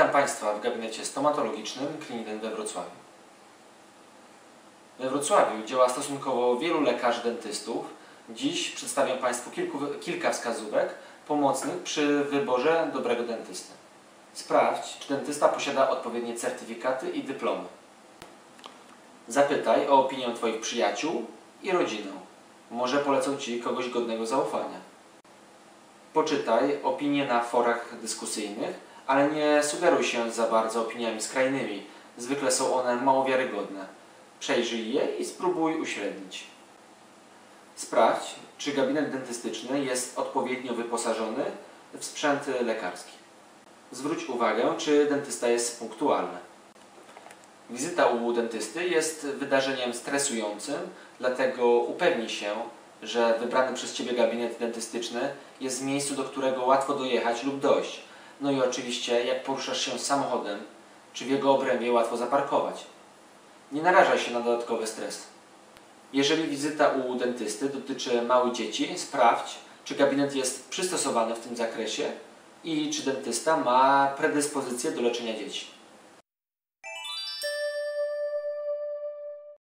Witam Państwa w gabinecie stomatologicznym Kliniken we Wrocławiu. We Wrocławiu działa stosunkowo wielu lekarzy dentystów. Dziś przedstawiam Państwu kilku, kilka wskazówek pomocnych przy wyborze dobrego dentysty. Sprawdź, czy dentysta posiada odpowiednie certyfikaty i dyplomy. Zapytaj o opinię Twoich przyjaciół i rodzinę. Może polecą Ci kogoś godnego zaufania. Poczytaj opinie na forach dyskusyjnych, ale nie sugeruj się za bardzo opiniami skrajnymi. Zwykle są one mało wiarygodne. Przejrzyj je i spróbuj uśrednić. Sprawdź, czy gabinet dentystyczny jest odpowiednio wyposażony w sprzęt lekarski. Zwróć uwagę, czy dentysta jest punktualny. Wizyta u dentysty jest wydarzeniem stresującym, dlatego upewnij się, że wybrany przez Ciebie gabinet dentystyczny jest w miejscu, do którego łatwo dojechać lub dojść. No i oczywiście, jak poruszasz się samochodem, czy w jego obrębie łatwo zaparkować. Nie narażaj się na dodatkowy stres. Jeżeli wizyta u dentysty dotyczy małych dzieci, sprawdź, czy gabinet jest przystosowany w tym zakresie i czy dentysta ma predyspozycję do leczenia dzieci.